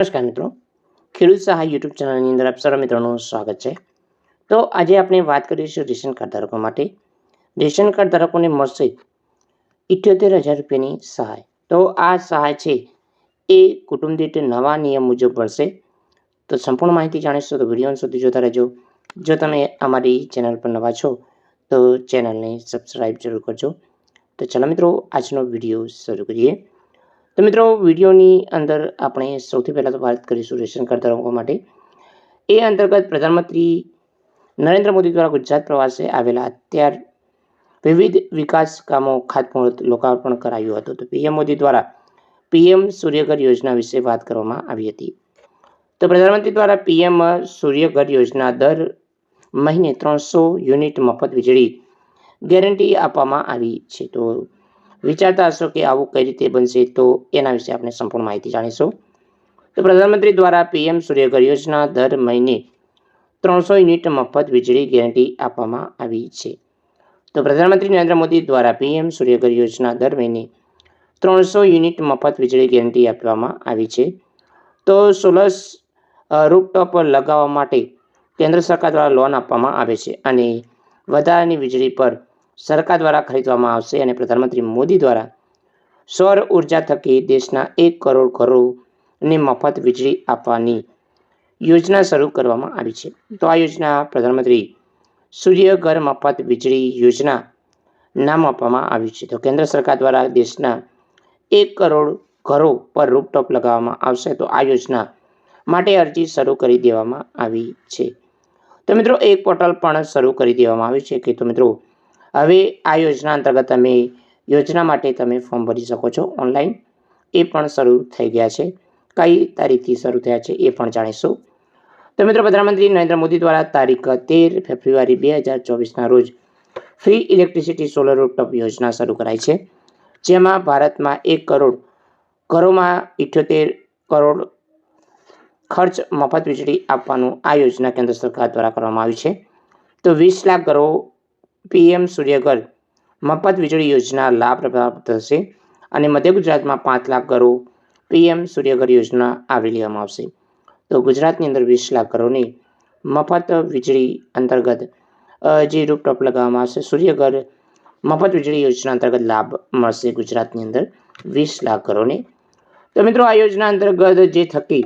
નમસ્કાર મિત્રો. ખેડૂત સહાય યુટ્યુબ ચેનલની અંદર આપ સર્વ મિત્રોનું સ્વાગત છે. તો આજે આપણે વાત કરીશું રેશન કાર્ડ ધારકો માટે. રેશન કાર્ડ ધારકોને મળશે ઇઠ્યોતેર હજાર રૂપિયાની સહાય. તો આ સહાય છે એ કુટુંબ દીઠ નવા નિયમ મુજબ મળશે. તો સંપૂર્ણ માહિતી જાણીશું તો વીડિયો સુધી જોતા રહેજો. જો તમે અમારી ચેનલ પર નવા છો, તો ચેનલને સબસ્ક્રાઈબ જરૂર કરજો. તો ચાલો મિત્રો, આજનો વીડિયો શરૂ કરીએ. તો મિત્રો, વિડીયોની અંદર આપણે સૌથી પહેલાં તો વાત કરીશું રેશન કાર્ડ ધારકો માટે. એ અંતર્ગત પ્રધાનમંત્રી નરેન્દ્ર મોદી દ્વારા ગુજરાત પ્રવાસે આવેલા અત્યાર વિવિધ વિકાસ કામો ખાતમુહૂર્ત લોકાર્પણ કરાયું હતું. તો પીએમ મોદી દ્વારા પીએમ સૂર્યઘર યોજના વિશે વાત કરવામાં આવી હતી. તો પ્રધાનમંત્રી દ્વારા પીએમ સૂર્યઘર યોજના દર મહિને ત્રણસો યુનિટ મફત વીજળી ગેરંટી આપવામાં આવી છે. તો વિચારતા હશો કે આવું કઈ રીતે બનશે તો એના વિશે આપણે સંપૂર્ણ માહિતી જાણીશું. તો પ્રધાનમંત્રી દ્વારા પીએમ સૂર્યઘર યોજના દર મહિને ત્રણસો યુનિટ મફત વીજળી ગેરંટી આપવામાં આવી છે. તો પ્રધાનમંત્રી નરેન્દ્ર મોદી દ્વારા પીએમ સૂર્યઘર યોજના દર મહિને ત્રણસો યુનિટ મફત વીજળી ગેરંટી આપવામાં આવી છે. તો સોલર રૂપટોપ લગાવવા માટે કેન્દ્ર સરકાર દ્વારા લોન આપવામાં આવે છે અને વધારાની વીજળી પર સરકાર દ્વારા ખરીદવામાં આવશે અને પ્રધાનમંત્રી મોદી દ્વારા સૌર ઊર્જા થકી દેશના એક કરોડ ઘરોને મફત વીજળી આપવાની યોજના શરૂ કરવામાં આવી છે. તો આ યોજના પ્રધાનમંત્રી સૂર્યઘર મફત વીજળી યોજના નામ આપવામાં આવ્યું છે. તો કેન્દ્ર સરકાર દ્વારા દેશના એક કરોડ ઘરો પર રૂપટોપ લગાવવામાં આવશે. તો આ યોજના માટે અરજી શરૂ કરી દેવામાં આવી છે. તો મિત્રો, એક પોર્ટલ પણ શરૂ કરી દેવામાં આવ્યું છે. કે તો મિત્રો હવે આ યોજના અંતર્ગત તમે યોજના માટે તમે ફોર્મ ભરી શકો છો ઓનલાઈન. એ પણ શરૂ થઈ ગયા છે. કઈ તારીખથી શરૂ થયા છે એ પણ જાણીશું. તો મિત્રો, પ્રધાનમંત્રી નરેન્દ્ર મોદી દ્વારા તારીખ તેર ફેબ્રુઆરી બે હજાર ચોવીસના રોજ ફ્રી ઇલેક્ટ્રિસિટી સોલર રૂપટોપ યોજના શરૂ કરાઈ છે. જેમાં ભારતમાં એક કરોડ ઘરોમાં ઇઠ્યોતેર કરોડ ખર્ચ મફત વીજળી આપવાનું આ યોજના કેન્દ્ર સરકાર દ્વારા કરવામાં આવી છે. તો વીસ લાખ ઘરો પીએમ સૂર્યઘર મફત વીજળી યોજના લાભ પ્રાપ્ત થશે અને મધ્ય ગુજરાતમાં પાંચ લાખ ઘરો પીએમ સૂર્યઘર યોજના આવરી લેવામાં આવશે. તો ગુજરાતની અંદર વીસ લાખ ઘરોને મફત વીજળી અંતર્ગત જે રૂપટોપ લગાવવામાં આવશે સૂર્યઘર મફત વીજળી યોજના અંતર્ગત લાભ મળશે ગુજરાતની અંદર વીસ લાખ ઘરોને. તો મિત્રો, આ યોજના અંતર્ગત જે થકી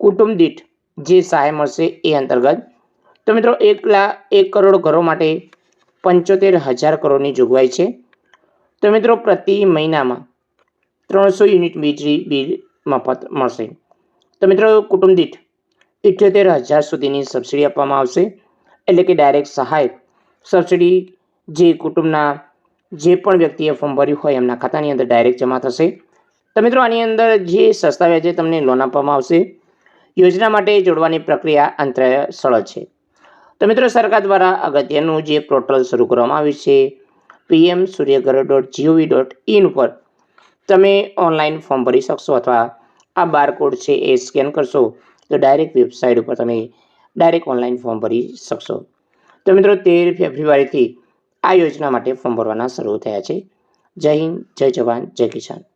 કુટુંબ દીઠ જે સહાય મળશે એ અંતર્ગત, તો મિત્રો એક લાખ એક કરોડ ઘરો માટે પંચોતેર હજાર કરોડની જોગવાઈ છે. તો મિત્રો, પ્રતિ મહિનામાં ત્રણસો યુનિટ વીજળી બિલ મફત મળશે. તો મિત્રો, કુટુંબ દીઠ ઇઠ્યોતેર હજાર સુધીની સબસિડી આપવામાં આવશે. એટલે કે ડાયરેક્ટ સહાય સબસિડી જે કુટુંબના જે પણ વ્યક્તિએ ફોર્મ ભર્યું હોય એમના ખાતાની અંદર ડાયરેક્ટ જમા થશે. તો મિત્રો, આની અંદર જે સસ્તા વ્યાજે તમને લોન આપવામાં આવશે. યોજના માટે જોડવાની પ્રક્રિયા અંતરે સરળ છે. તો મિત્રો, સરકાર દ્વારા અગત્યનું જે પોર્ટલ શરૂ કરવામાં આવ્યું છે PM Suryaghar dot G O V dot in ઉપર તમે ઓનલાઈન ફોર્મ ભરી શકશો અથવા આ બારકોડ છે એ સ્કેન કરશો, તો ડાયરેક્ટ વેબસાઇટ ઉપર તમે ડાયરેક્ટ ઓનલાઈન ફોર્મ ભરી શકશો. તો મિત્રો, તેર ફેબ્રુઆરીથી આ યોજના માટે ફોર્મ ભરવાના શરૂ થયા છે. જય હિન્દ, જય જવાન, જય કિસાન.